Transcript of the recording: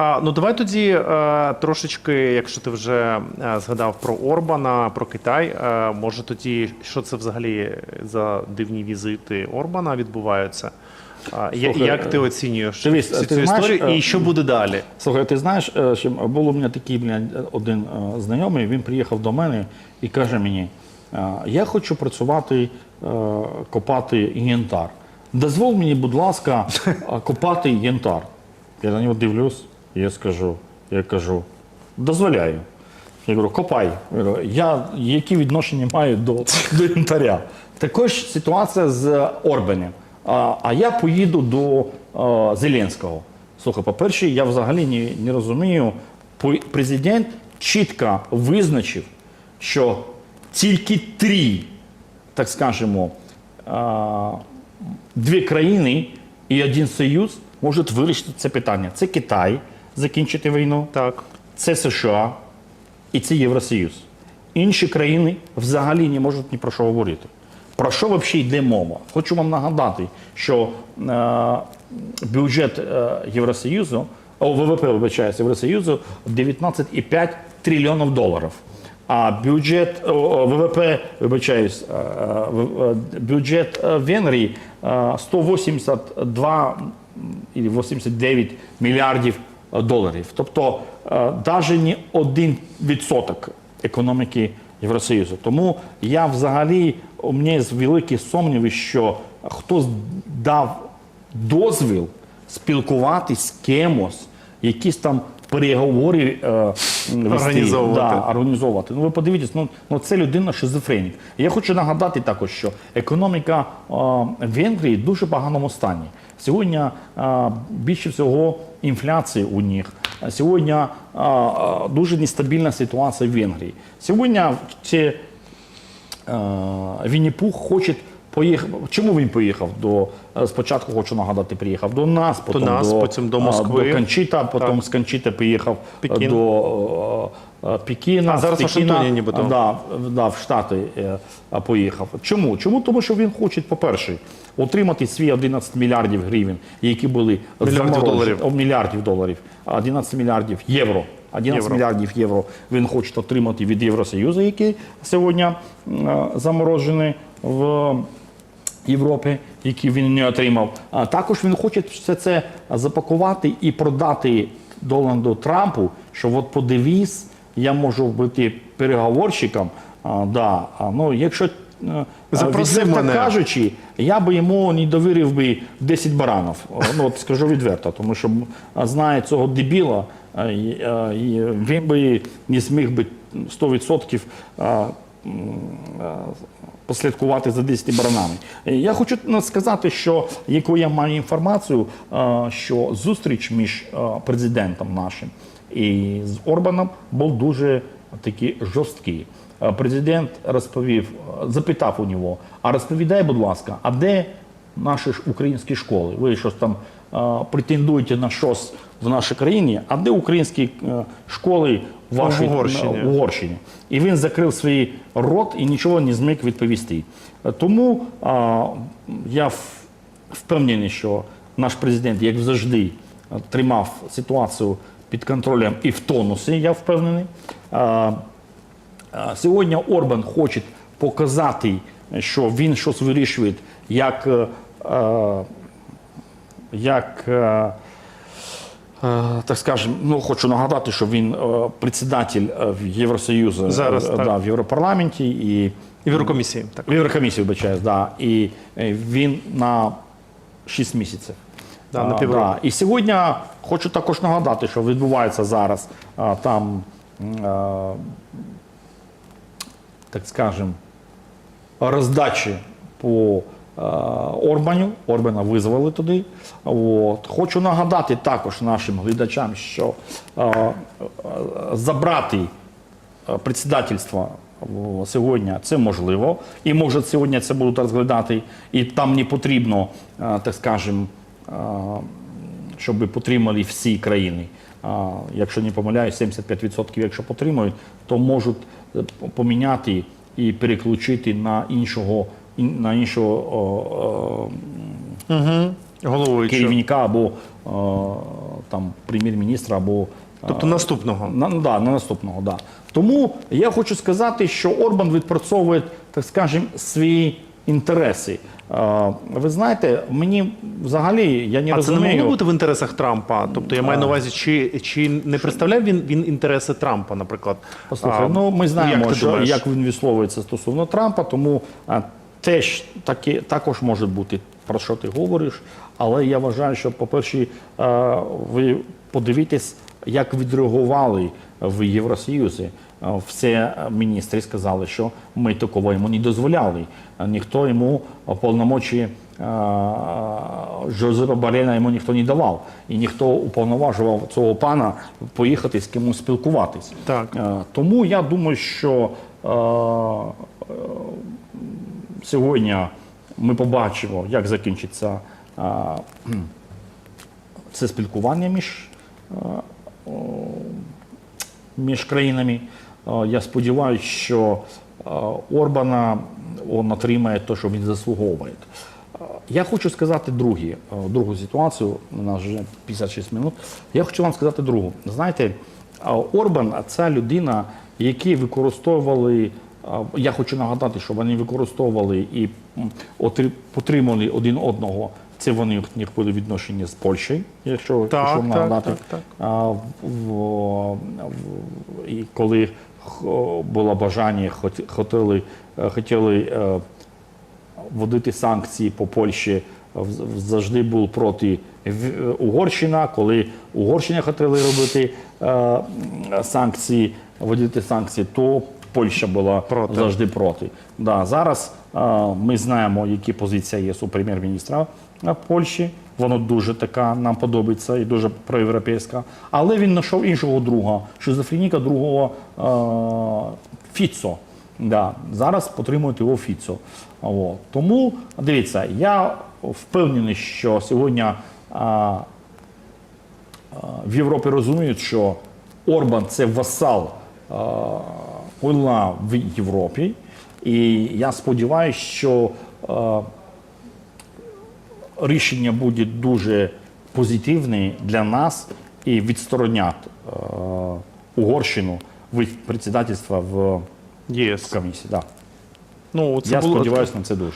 А, ну давай тоді е, трошечки, якщо ти вже е, згадав про Орбана, про Китай, е, може тоді, що це взагалі за дивні візити Орбана відбуваються? А, я- Слухай, як ти оцінюєш дивись, цю, ти цю знаєш, історію е, і що буде далі? Слухай, ти знаєш, е, що був у мене такий блядь, один е, знайомий, він приїхав до мене і каже мені: е, я хочу працювати, е, копати янтар. Дозволь мені, будь ласка, е, копати янтар. Я на нього дивлюсь, я скажу, я кажу, дозволяю. Я говорю, копай. Я, говорю, я які відношення маю до, до янтаря? Також ситуація з Орбанем. А, а я поїду до е, Зеленського. Слухай, по-перше, я взагалі не, не розумію. Президент чітко визначив, що тільки три, так скажемо, а, дві країни і один союз можуть вирішити це питання. Це Китай, закінчити війну, Так. це США і це Євросоюз. Інші країни взагалі не можуть ні про що говорити. Про що взагалі йде мова? Хочу вам нагадати, що е, бюджет е, Євросоюзу, о, ВВП, вибачаюся, Євросоюзу 19,5 трильйонів доларів. А бюджет о, ВВП, вибачаюсь, е, е, бюджет е, Венгрії е, 182 і 89 мільярдів доларів. Тобто навіть не один відсоток економіки Євросоюзу. Тому я взагалі у мене є великі сумніви, що хтось дав дозвіл спілкуватись з кимось, якісь там переговори е, вести, Організовувати. Да, організовувати. Ну ви подивіться, ну, ну це людина шизофренік. Я хочу нагадати також, що економіка е, Венгрії в дуже поганому стані. Сьогодні е, більше всього інфляції у них. Сьогодні е, е, дуже нестабільна ситуація в Венгрії. Сьогодні ці е, Вінні-Пух хоче поїхати. Чому він поїхав? До е, спочатку хочу нагадати, приїхав до нас, потім нас, до, потім до Москви. до Кончита, потім з Кончита поїхав е, Пекін. до е, е, Пекіна. А, зараз Пекіна, Вашингтоні нібито. Да, да, в Штати е, е, поїхав. Чому? Чому? Тому що він хоче, по-перше, отримати свої 11 мільярдів гривень, які були Мільярдів заморожені- доларів. О, мільярдів доларів, а 11 мільярдів євро. 11 Євро. мільярдів євро він хоче отримати від Євросоюзу, які сьогодні е, заморожені в Європі, які він не отримав. А також він хоче все це запакувати і продати Дональду Трампу, що от подивись, я можу бути переговорщиком. А, да, а, ну, якщо е, Запроси мене. кажучи, я би йому не довірив би 10 баранів. Ну, от скажу відверто, тому що знає цього дебіла, він би не зміг би 100% а, м, а, послідкувати за 10 баранами. Е, Я хочу ну, сказати, що яку я маю інформацію, що зустріч між президентом нашим і з Орбаном був дуже такий жорсткий. Е, Президент розповів, е, запитав у нього, а розповідай, будь ласка, а де наші ж українські школи? Ви щось там е, претендуєте на щось в нашій країні, а де українські е, школи в вашій В Угорщині. Угорщині? І він закрив свій рот і нічого не зміг відповісти. Е, Тому а, я впевнений, що наш президент, як завжди, е, тримав ситуацію під контролем і в тонусі, я впевнений. А, а, Сьогодні Орбан хоче показати, що він щось вирішує, як, е, е, як е, е, так скажемо, ну хочу нагадати, що він е, председатель е, Євросоюзу Зараз, е, так. да, в Європарламенті і в Єврокомісії. Так. в Єврокомісії, вибачаюсь, да. І е, він на 6 місяців. Да, на півроку. да. І сьогодні хочу також нагадати, що відбувається зараз там, так скажемо, роздачі по е, Орбаню. Орбана визвали туди. От. Хочу нагадати також нашим глядачам, що е, е, забрати председательство сьогодні це можливо. І може сьогодні це будуть розглядати, і там не потрібно, так скажемо, щоб потримали всі країни. Якщо не помиляюсь, 75% якщо потримують, то можуть поміняти і переключити на іншого ін- на іншого о, о, Головуючого. керівника або там прем'єр-міністра, або Тобто наступного. на, ну, да, на наступного, да. Тому я хочу сказати, що Орбан відпрацьовує, так скажемо, свої інтереси. Ви знаєте, мені взагалі я не А це не розумію. могло бути в інтересах Трампа? Тобто я маю на увазі, чи, чи не представляв він, він інтереси Трампа, наприклад? Послухай, А, ну ми знаємо, як що, думаєш? як він висловується стосовно Трампа, тому а, теж таки, також може бути про що ти говориш. Але я вважаю, що, по-перше, ви подивитесь, як відреагували в Євросоюзі. А, Всі міністри сказали, що ми такого йому не дозволяли. Ніхто йому повномочі Жозепа Барена йому ніхто не давав. І ніхто уповноважував цього пана поїхати з кимось спілкуватись. Так. Е, Тому я думаю, що е, е, сьогодні ми побачимо, як закінчиться це спілкування між, між країнами. Я сподіваюся, що Орбана він отримає те, що він заслуговує. Я хочу сказати другі, другу ситуацію. У нас вже 56 минут. Я хочу вам сказати другу. Знаєте, Орбан це людина, які використовували. Я хочу нагадати, що вони використовували і потримали один одного. Це вони них були відношення з Польщею, якщо, Так, так, нагадати. так, так. А, в, в- і коли х- було бажання, хот- хотіли, хотіли е, вводити санкції по Польщі, завжди був проти Угорщина. Коли Угорщина хотіли робити е, санкції, вводити санкції, то Польща була Проти. завжди проти. Да, зараз е, ми знаємо, які позиція є у прем'єр-міністра Польщі. Воно дуже така нам подобається і дуже проєвропейська. Але він знайшов іншого друга, шизофреніка другого е, Фіцо. Да, зараз потримують його Фіцо. О, тому дивіться, я впевнений, що сьогодні а, а, в Європі розуміють, що Орбан це васал а, Пойла в Європі. І я сподіваюся, що е, рішення буде дуже позитивне для нас і відсторонять е, Угорщину від председательства в ЄС. комісії. Да. Ну, це Я було, сподіваюся на це дуже.